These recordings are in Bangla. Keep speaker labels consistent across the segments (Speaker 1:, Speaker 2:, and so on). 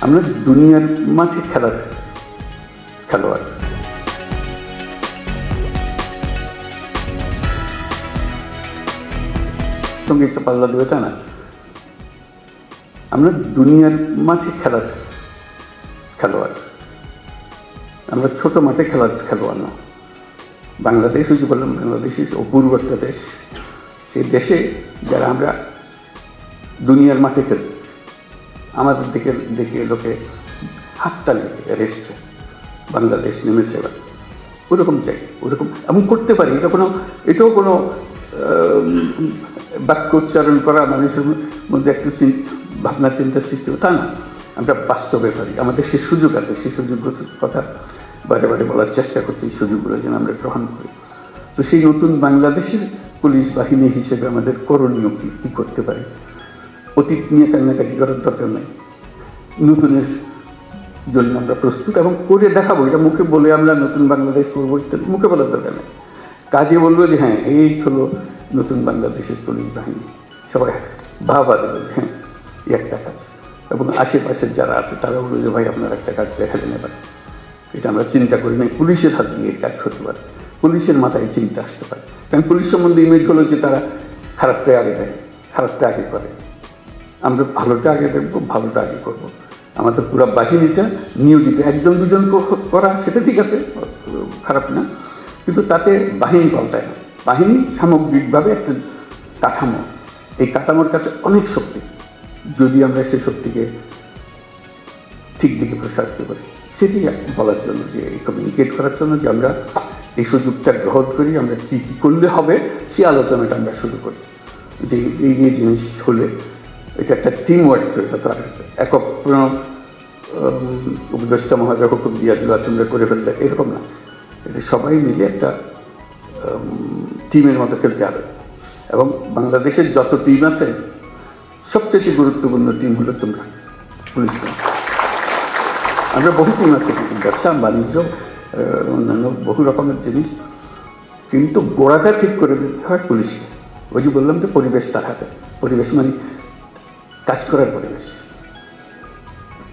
Speaker 1: আমরা দুনিয়ার মাঠে খেলার খেলোয়াড়। সঙ্গে ইচ্ছা পাল্লা দেবে তা না? আমরা দুনিয়ার মাঠে খেলার খেলোয়াড়। আমরা ছোট মাঠে খেলার খেলোয়াড় না। বাংলাদেশ ওই যে বললাম, বাংলাদেশ অপূর্ব একটা দেশ। সেই দেশে যারা আমরা দুনিয়ার মাঠে খেলি আমাদের দিকে দেখে লোকে হাততালি এসছে বাংলাদেশ নেমেছে এবার। ওরকম চাই ওরকম এমন করতে পারি, এটা কোনো, এটাও কোনো বাক্য উচ্চারণ করা, মানুষের মধ্যে একটু ভাবনা, চিন্তা সৃষ্টি তা না। আমরা বাস্তবে পারি। আমাদের সে সুযোগ আছে সেই সুযোগগুলোর কথা বারে বারে বলার চেষ্টা করছি, এই সুযোগগুলো যেন আমরা গ্রহণ করি। তো সেই নতুন বাংলাদেশের পুলিশ বাহিনী হিসেবে আমাদের করণীয় কী? কী করতে পারি? অতীত নিয়ে কান্নাকাটি করার দরকার নাই? নতুনের জন্য আমরা প্রস্তুত এবং করে দেখাবো, এটা মুখে বলে আমরা নতুন বাংলাদেশ করব মুখে বলার দরকার নেই। কাজে বলব যে হ্যাঁ এই হলো নতুন বাংলাদেশের পুলিশ বাহিনী। সবাই ভাবা দেবে যে হ্যাঁ একটা কাজ। এবং আশেপাশের যারা আছে, তারা বলবে যে ভাই, আপনার একটা কাজ দেখালেন এবার। এটা আমরা চিন্তা করি না পুলিশের হাত দিয়ে কাজ হতে পারে। পুলিশের মাথায় চিন্তা আসতে পারে। কারণ পুলিশ সম্বন্ধে ইমেজ হলো যে তারা খারাপটা আগে দেয়, খারাপটা আগে করে। আমরা ভালোটা আগে দেখব ভালোটা আগে করব। আমাদের পুরো বাহিনীটা নিয়োজিত একজন দুজন করা, সেটা ঠিক আছে, খারাপ না। কিন্তু তাতে বাহিনী পাল্টায় না। বাহিনী সামগ্রিকভাবে একটা কাঠামো। এই কাঠামোর কাছে অনেক শক্তি। যদি আমরা সেই শক্তিকে ঠিক দিকে প্রসারিত করি সেটি বলার জন্য যে কমিউনিকেট করার জন্য যে আমরা এই সুযোগটা গ্রহণ করি, আমরা কী কী করলে হবে সেই আলোচনাটা আমরা শুরু করি। যে, এই এই জিনিস হলে এটা একটা টিম ওয়ার্ক তৈরি হতো আর একক কোনো উপদেষ্টা মহাজা হুকুম দিয়া দিল তোমরা করে ফেললে এরকম না এটা সবাই মিলে একটা টিমের মতো খেলতে হবে এবং বাংলাদেশের যত টিম আছে সবচেয়ে গুরুত্বপূর্ণ টিম হলো তোমরা পুলিশ আমরা বহু টিম আছে ব্যবসা বাণিজ্য অন্যান্য বহু রকমের জিনিস কিন্তু গোড়াটা ঠিক করে দিতে হয় পুলিশকে ওই যে বললাম যে পরিবেশ তার হাতে পরিবেশ মানে কাজ করার পরিবেশ।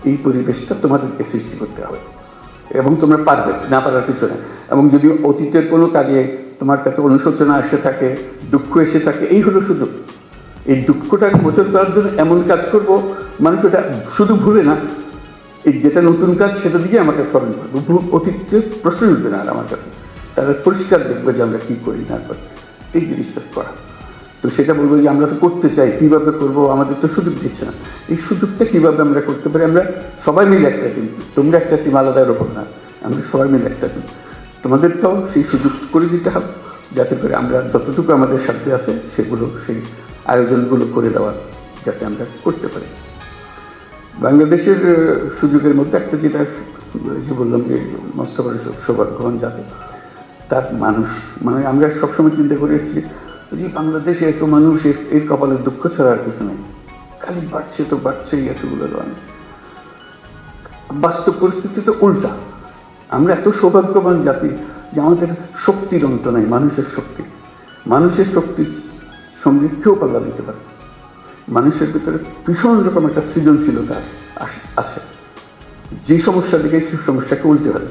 Speaker 1: এই পরিবেশটা তোমাদেরকে সৃষ্টি করতে হবে। এবং তোমরা পারবে, না পারার কিছু না। এবং যদি অতীতের কোনো কাজে তোমার কাছে অনুশোচনা এসে থাকে, দুঃখ এসে থাকে, এই হলো সুযোগ। এই দুঃখটাকে মোচন করার জন্য এমন কাজ করব, মানুষ ওটা শুধু ভুলে না, এই যেটা নতুন কাজ সেটা দিকে আমাকে স্মরণ করবে। অতীতের প্রশ্ন উঠবে না আর আমার কাছে। তারা পরিষ্কার দেখবে যে আমরা কী করি না করি। এই জিনিসটা করা। তো সেটা বলব যে আমরা তো করতে চাই, কীভাবে করব আমাদের তো সুযোগ দিচ্ছে না। এই সুযোগটা কীভাবে আমরা করতে পারি? আমরা সবাই মিলে একটা টিম তোমরা একটা টিম আলাদার ওপর না। আমরা সবাই মিলে একটা টিম তোমাদের তো সেই সুযোগ করে দিতে হবে, যাতে করে আমরা যতটুকু আমাদের সাধ্যে আছে সেগুলো, সেই আয়োজনগুলো করে দেওয়া যাতে আমরা করতে পারি। বাংলাদেশের সুযোগের মধ্যে একটা যেটা যে বললাম যে মৎস্য করে সৌভাগ্যবান যাতে তার মানুষ মানে আমরা সবসময় চিন্তা করে এসেছি যে বাংলাদেশে এত মানুষ এর- কপালে দুঃখ ছাড়া আর কিছু নেই, খালি বাড়ছে তো বাড়ছেই এতগুলো মানুষ বাস্তব পরিস্থিতি তো উল্টা। আমরা এত সৌভাগ্যবান জাতি যে আমাদের শক্তির অন্ত নাই, মানুষের শক্তি। মানুষের সঙ্গে কেউ পাল্লা দিতে পারে। মানুষের ভিতরে ভীষণ রকম একটা সৃজনশীলতা আছে। যে সমস্যা দিকে সেই সমস্যাকে উল্টে ফেলে।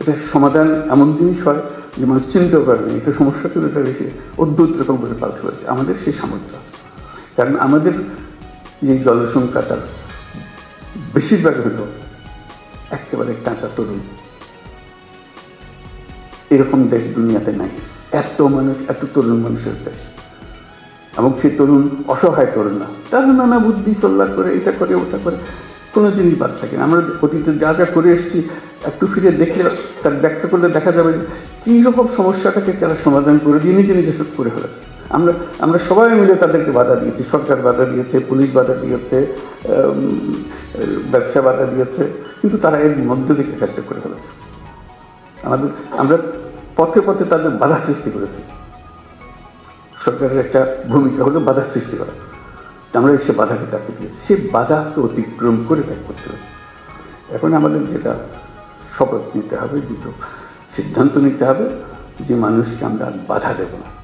Speaker 1: এটা সমাধান এমন জিনিস হয় যে মানুষ চিনতেও করে না এটা সমস্যা ছিল এটা বেশি, অদ্ভুত রকম করে পাল্টে পারছে আমাদের সেই সামর্থ্য আছে। কারণ আমাদের যে জনসংখ্যা বেশিরভাগ হলো একেবারে কাঁচা তরুণ এরকম দেশ দুনিয়াতে নাই। এত মানুষ, এত তরুণ মানুষের দেশ। এবং সে তরুণ অসহায় তরুণ না। তারা নানা বুদ্ধি সল্লা করে, এটা করে, ওটা করে। কোনো জিনিস বাদ থাকে না। আমরা অতীতে যা যা করে এসেছি, একটু ফিরে দেখলে তার ব্যাখ্যা করলে দেখা যাবে যে কী রকম সমস্যাটাকে তারা সমাধান করে দিয়ে নিজে নিজে সব করে ফেলেছে। আমরা আমরা সবাই মিলে তাদেরকে বাধা দিয়েছি। সরকার বাধা দিয়েছে, পুলিশ বাধা দিয়েছে ব্যবসা বাধা দিয়েছে, কিন্তু তারা এর মধ্য থেকে কাজটা করে ফেলেছে। আমাদের, আমরা পথে পথে তাদের বাধা সৃষ্টি করেছি। সরকারের একটা ভূমিকা হলো বাধা সৃষ্টি করা। আমরা সে বাধাকে তাকে দিয়েছি। সেই বাধাকে অতিক্রম করে ত্যাগ করতে হয়েছে। এখন আমাদের যেটা শপথ নিতে হবে, দুটো সিদ্ধান্ত নিতে হবে যে মানুষকে আমরা বাধা দেব না।